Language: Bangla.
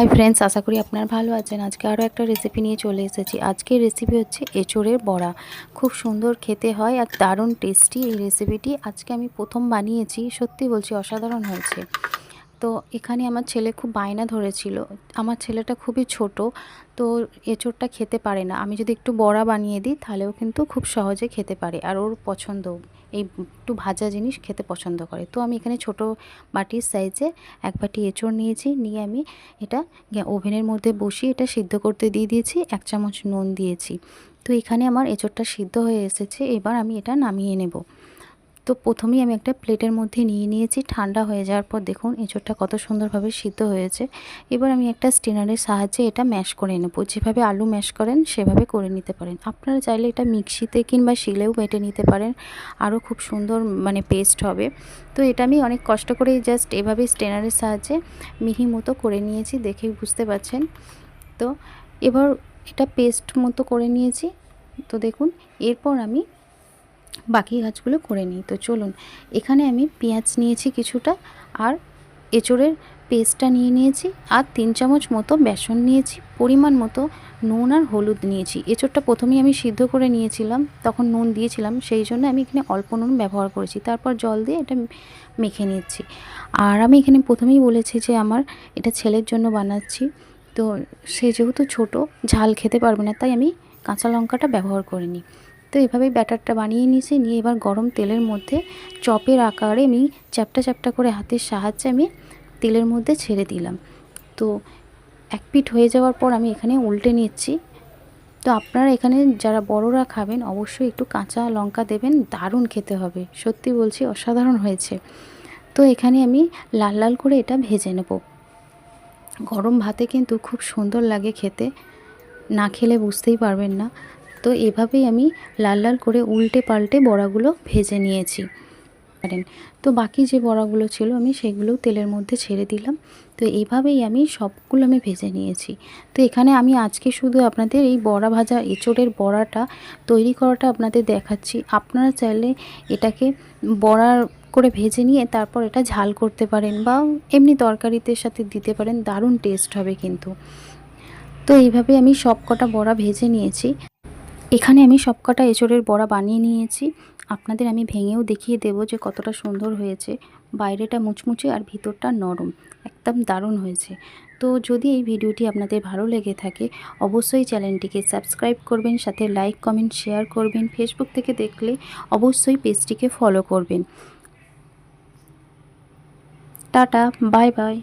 হাই ফ্রেন্ডস, আশা করি আপনারা ভালো আছেন। আজকে আরও একটা রেসিপি নিয়ে চলে এসেছি। আজকের রেসিপি হচ্ছে এঁচোড়ের বড়া। খুব সুন্দর খেতে হয় আর দারুণ টেস্টি এই রেসিপিটি আজকে আমি প্রথম বানিয়েছি, সত্যি বলছি অসাধারণ হয়েছে। তো এখানে আমার ছেলে খুব বায়না ধরেছিল। আমার ছেলেটা খুবই ছোট, তো এঁচোড়টা খেতে পারে না। আমি যদি একটু বড়া বানিয়ে দিই, তাহলেও কিন্তু খুব সহজে খেতে পারে। আর ওর পছন্দ এই একটু ভাজা জিনিস খেতে পছন্দ করে। তো আমি এখানে ছোট বাটির সাইজে এক বাটি এঁচড় নিয়েছি, নিয়ে আমি এটা ওভেনের মধ্যে বসিয়ে এটা সিদ্ধ করতে দিয়ে দিয়েছি, এক চামচ নুন দিয়েছি। তো এখানে আমার এঁচড়টা সিদ্ধ হয়ে এসেছে, এবার আমি এটা নামিয়ে নেব। তো প্রথমেই আমি একটা প্লেটের মধ্যে নিয়ে নিয়েছি। ঠান্ডা হয়ে যাওয়ার পর দেখুন, এঁচোড়টা কত সুন্দরভাবে সিদ্ধ হয়েছে। এবার আমি একটা স্টেনারের সাহায্যে এটা ম্যাশ করে নেব। যেভাবে আলু ম্যাশ করেন, সেভাবে করে নিতে পারেন। আপনারা চাইলে এটা মিক্সিতে কিংবা শিলেও বেটে নিতে পারেন। আরও খুব সুন্দর মানে পেস্ট হবে। তো এটা আমি অনেক কষ্ট করে জাস্ট এভাবে স্টেনারের সাহায্যে মিহি মতো করে নিয়েছি, দেখেই বুঝতে পারছেন তো এবার এটা পেস্ট মতো করে নিয়েছি। তো দেখুন, এরপর আমি বাকি কাজগুলো করে নিই। তো চলুন, এখানে আমি পেঁয়াজ নিয়েছি কিছুটা আর এঁচোড়ের পেস্টটা নিয়ে নিয়েছি আর তিন চামচ মতো বেসন নিয়েছি, পরিমাণ মতো নুন আর হলুদ নিয়েছি। এঁচোড়টা প্রথমেই আমি সিদ্ধ করে নিয়েছিলাম, তখন নুন দিয়েছিলাম, সেই জন্য আমি এখানে অল্প নুন ব্যবহার করেছি। তারপর জল দিয়ে এটা মেখে নিচ্ছি। আর আমি এখানে প্রথমেই বলেছি যে আমার এটা ছেলের জন্য বানাচ্ছি। তো সে যেহেতু ছোটো, ঝাল খেতে পারবে না, তাই আমি কাঁচা লঙ্কাটা ব্যবহার করিনি। তো এভাবেই ব্যাটারটা বানিয়ে নিয়েছি। নিয়ে এবার গরম তেলের মধ্যে চপের আকারে আমি চ্যাপটা চ্যাপটা করে হাতের সাহায্যে আমি তেলের মধ্যে ছেড়ে দিলাম। তো এক পিঠ হয়ে যাওয়ার পর আমি এখানে উল্টে নিচ্ছি। তো আপনারা এখানে যারা বড়রা খাবেন, অবশ্যই একটু কাঁচা লঙ্কা দেবেন, দারুণ খেতে হবে। সত্যি বলছি, অসাধারণ হয়েছে। তো এখানে আমি লাল লাল করে এটা ভেজে নেব। গরম ভাতে কিন্তু খুব সুন্দর লাগে খেতে। না খেলে বুঝতেই পারবেন না। তো এভাবেই আমি লাল লাল করে উল্টে পাল্টে বড়াগুলো ভেজে নিয়েছি। পারেন। তো বাকি যে বড়াগুলো ছিল আমি সেগুলোও তেলের মধ্যে ছেড়ে দিলাম। তো এইভাবেই আমি সবগুলো আমি ভেজে নিয়েছি। তো এখানে আমি আজকে শুধু আপনাদের এই বড়া ভাজা এঁচোড়ের বড়াটা তৈরি করাটা আপনাদের দেখাচ্ছি। আপনারা চাইলে এটাকে বড়ার করে ভেজে নিয়ে তারপর এটা ঝাল করতে পারেন বা এমনি তরকারিতে সাথে দিতে পারেন। দারুণ টেস্ট হবে কিন্তু। তো এইভাবে আমি সব কটা বড়া ভেজে নিয়েছি। এখানে আমি সবকটা এঁচড়ের বড়া বানিয়ে নিয়েছি। আপনাদের আমি ভেঙেও দেখিয়ে দেবো যে কতটা সুন্দর হয়েছে। বাইরেটা মুচমুচে আর ভিতরটা নরম, একদম দারুণ হয়েছে। তো যদি এই ভিডিওটি আপনাদের ভালো লেগে থাকে, অবশ্যই চ্যানেলটিকে সাবস্ক্রাইব করবেন, সাথে লাইক, কমেন্ট, শেয়ার করবেন, ফেসবুক থেকে দেখলে অবশ্যই পেজটিকে ফলো করবেন। Tata, bye bye.